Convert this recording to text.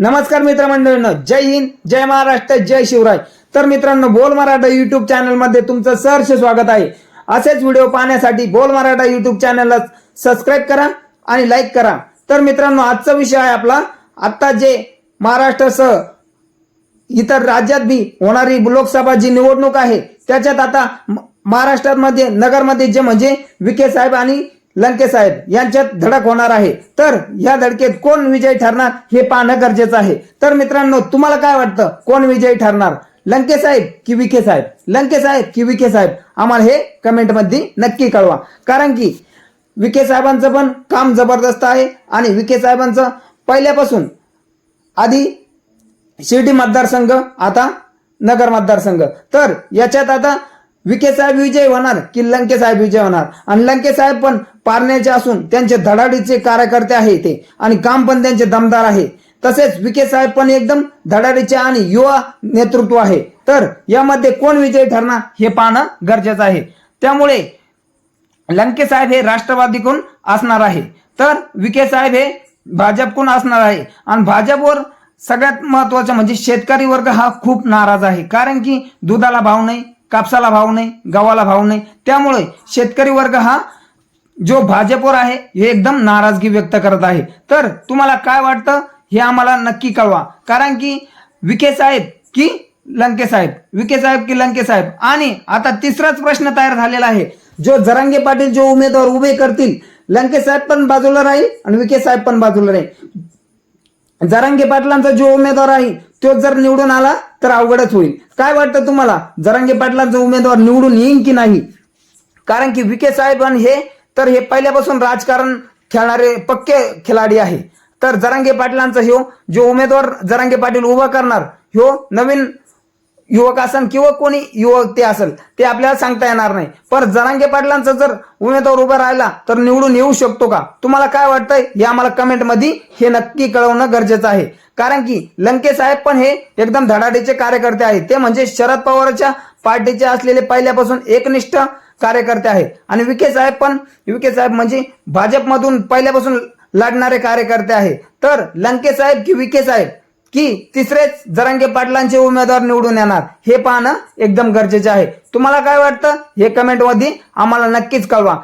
नमस्कार मित्रमंडळीनं जय हिंद जय महाराष्ट्र जय शिवराय. तर मित्रांनो बोल मराठा युट्यूब चॅनलमध्ये तुमचं सहर्ष स्वागत आहे. असेच व्हिडिओ पाहण्यासाठी बोल मराठा युट्यूब चॅनलला सबस्क्राईब करा आणि लाईक करा. तर मित्रांनो आजचा विषय आहे आपला आत्ता जे महाराष्ट्रासह इतर राज्यात बी होणारी लोकसभा जी निवडणूक आहे त्याच्यात आता महाराष्ट्रामध्ये नगरमध्ये जे म्हणजे विखे साहेब आणि लंके साहेब यांच्यात धडक होणार आहे. तर या धडकेत कोण विजयी ठरणार हे पाहणं गरजेचं आहे. तर मित्रांनो तुम्हाला काय वाटतं? कोण विजयी ठरणार? लंके साहेब की विखे साहेब? लंके साहेब की विखे साहेब? आम्हाला हे कमेंटमध्ये नक्की कळवा. कारण की विखे साहेबांचं पण काम जबरदस्त आहे आणि विखे साहेबांचं पहिल्यापासून आधी शिर्डी मतदारसंघ आता नगर मतदारसंघ. तर याच्यात आता विखे साहेब विजय होणार की लंके साहेब विजय होणार? आणि लंके साहेब पण पारण्याचे असून त्यांचे धडाडीचे कार्यकर्ते आहे ते. आणि काम पण त्यांचे दमदार आहे. तसेच विखे साहेब पण एकदम धडाडीचे आणि युवा नेतृत्व आहे. तर यामध्ये कोण विजय ठरणार हे पाहणं गरजेचं आहे. त्यामुळे लंके साहेब हे राष्ट्रवादीकडून असणार आहे. तर विखे साहेब हे भाजपकडून असणार आहे. आणि भाजपवर सगळ्यात महत्वाचं म्हणजे शेतकरी वर्ग हा खूप नाराज आहे. कारण की दुधाला भाव नाही कापसाला भाव नाही गव्हाला भाव नाही. त्यामुळे शेतकरी वर्ग हा जो भाजपवर आहे हे एकदम नाराजगी व्यक्त करत आहे. तर तुम्हाला काय वाटतं? हे आम्हाला नक्की कळवा. कारण की विखे साहेब की लंके साहेब? विखे साहेब की लंके साहेब? आणि आता तिसराच प्रश्न तयार झालेला आहे. जो जरांगे पाटील जो उमेदवार उभे करतील लंके साहेब पण बाजूला राहील आणि विखे साहेब पण बाजूला राहील. जरांगे पाटलांचा जो उमेदवार आहे तो जर निवडून आला तर अवघडच होईल. काय वाटतं तुम्हाला? जरांगे पाटलांचा उमेदवार निवडून येईन की नाही? कारण की विखे साहेब आणि हे तर हे पहिल्यापासून राजकारण खेळणारे पक्के खिलाडी आहे. तर जरांगे पाटलांचा ह्यो जो उमेदवार जरांगे पाटील उभा करणार ह्यो नवीन युवक असन किंवा कोणी युवक ते असेल ते आपल्याला सांगता येणार नाही. पण जरांगे पाटलांचा जर उमेदवार उभा राहिला तर निवडून येऊ शकतो का? तुम्हाला काय वाटतंय? हे आम्हाला कमेंटमध्ये हे नक्की कळवणं गरजेचं आहे. कारण की लंके साहेब पण हे एकदम धडाडीचे कार्यकर्ते आहेत. ते म्हणजे शरद पवारच्या पार्टीचे असलेले पहिल्यापासून एकनिष्ठ कार्यकर्ते आहेत आणि विखे साहेब पण विखे साहेब म्हणजे भाजपमधून पहिल्यापासून लढणारे कार्यकर्ते आहेत तर लंके साहेब की विखे साहेब की तिसरेच जरांगे पाटलांचे उमेदवार निवडून येणार हे पाहणं एकदम गरजेचे आहे. तुम्हाला काय वाटतं? हे कमेंटमध्ये आम्हाला नक्कीच कळवा.